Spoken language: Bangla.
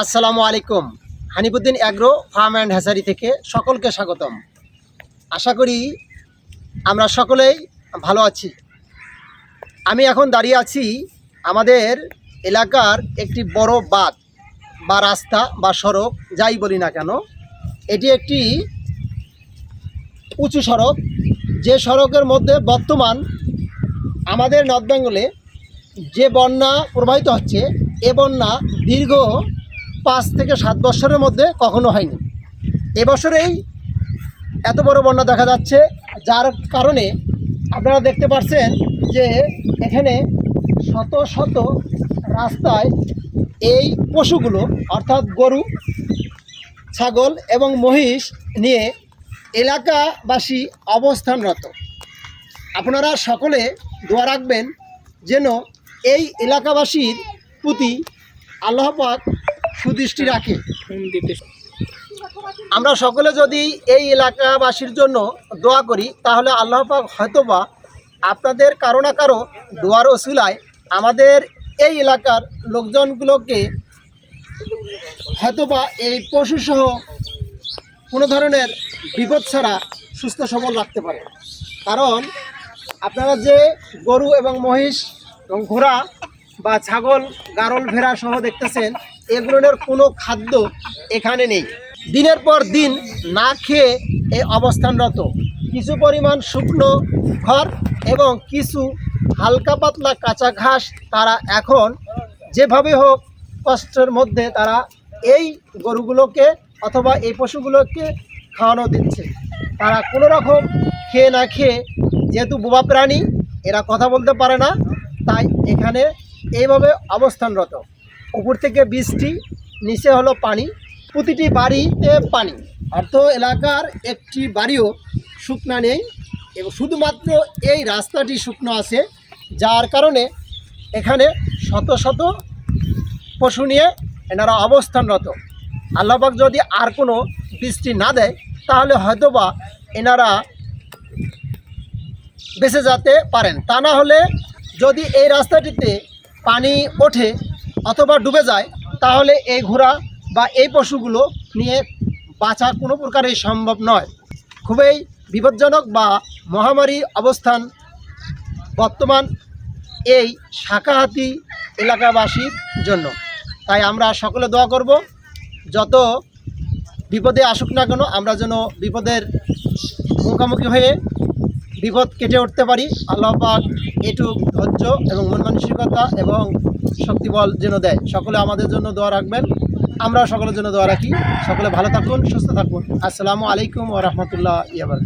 আসসালামু আলাইকুম। Hanifuddin agro farm and hatchery থেকে সকলকে স্বাগতম। আশা করি আমরা সকলেই ভালো আছি। আমি এখন দাঁড়িয়ে আছি আমাদের এলাকার একটি বড় বাঁধ বা রাস্তা বা সড়ক, যাই বলি না কেন। এটি একটি উঁচু সড়ক। যে সড়কের মধ্যে বর্তমান আমাদের নর্থ বেঙ্গলে যে বন্যা প্রবাহিত হচ্ছে, এ বন্যা দীর্ঘ পাঁচ থেকে সাত বছরের মধ্যে কখনো হয়নি। এবছরেই এত বড় বন্যা দেখা যাচ্ছে, যার কারণে আপনারা দেখতে পাচ্ছেন যে এখানে শত শত রাস্তায় এই পশুগুলো, অর্থাৎ গরু, ছাগল এবং মহিষ নিয়ে এলাকাবাসী অবস্থানরত। আপনারা সকলে দোয়া রাখবেন যেন এই এলাকাবাসীর প্রতি আল্লাহ পাক সুদৃষ্টি রাখে। আমরা সকলে যদি এই এলাকাবাসীর জন্য দোয়া করি তাহলে আল্লাহ পাক হয়তোবা আপনাদের কারও না কারও দোয়ার ওসিলায় আমাদের এই এলাকার লোকজনগুলোকে হয়তোবা এই পশুসহ কোনো ধরনের বিপদ ছাড়া সুস্থ সবল রাখতে পারে। কারণ আপনারা যে গরু এবং মহিষ এবং ঘোড়া বা ছাগল গারল ভেড়া সহ দেখতেছেন এগুলোর কোনো খাদ্য এখানে নেই। দিনের পর দিন না খেয়ে এই অবস্থানরত। কিছু পরিমাণ শুকনো খড় এবং কিছু হালকা পাতলা কাঁচা ঘাস তারা এখন যেভাবে হোক কষ্টের মধ্যে তারা এই গরুগুলোকে অথবা এই পশুগুলোকে খাওয়ানো দিচ্ছে। তারা কোনো রকম খেয়ে না খেয়ে যেহেতু বোবা প্রাণী, এরা কথা বলতে পারে না, তাই এখানে এইভাবে অবস্থানরত। উপর থেকে বৃষ্টি, নিচে হলো পানি, প্রতিটি বাড়িতে পানি। অর্থ এলাকার একটি বাড়িও শুকনা নেই এবং শুধুমাত্র এই রাস্তাটি শুকনো আছে, যার কারণে এখানে শত শত পশু নিয়ে এনারা অবস্থানরত। আল্লাহবাক যদি আর কোনো বৃষ্টি না দেয়, তাহলে হয়তোবা এনারা বেঁচে যেতে পারেন। তা না হলে যদি এই রাস্তাটিতে পানি ওঠে অথবা ডুবে যায়, তাহলে এই ঘোড়া বা এই পশুগুলো নিয়ে বাঁচা কোনো প্রকারেই সম্ভব নয়। খুবই বিপজ্জনক বা মহামারী অবস্থান বর্তমান এই শাখাহাতি এলাকাবাসীর জন্য। তাই আমরা সকলে দোয়া করব, যত বিপদে আসুক না কেন, আমরা যেন বিপদের মুখোমুখি হয়ে বিপদ কেটে উঠতে পারি। আল্লাহ পাক এটুক ধৈর্য এবং মন মানসিকতা এবং শক্তিবল যেন দেয়। সকলে আমাদের জন্য দোয়া রাখবেন। আমরা সকলের জন্য দোয়া রাখি। সকলে ভালো থাকুন, সুস্থ থাকুন। আসসালামু আলাইকুম ও রহমতুল্লাহ ইয়াবার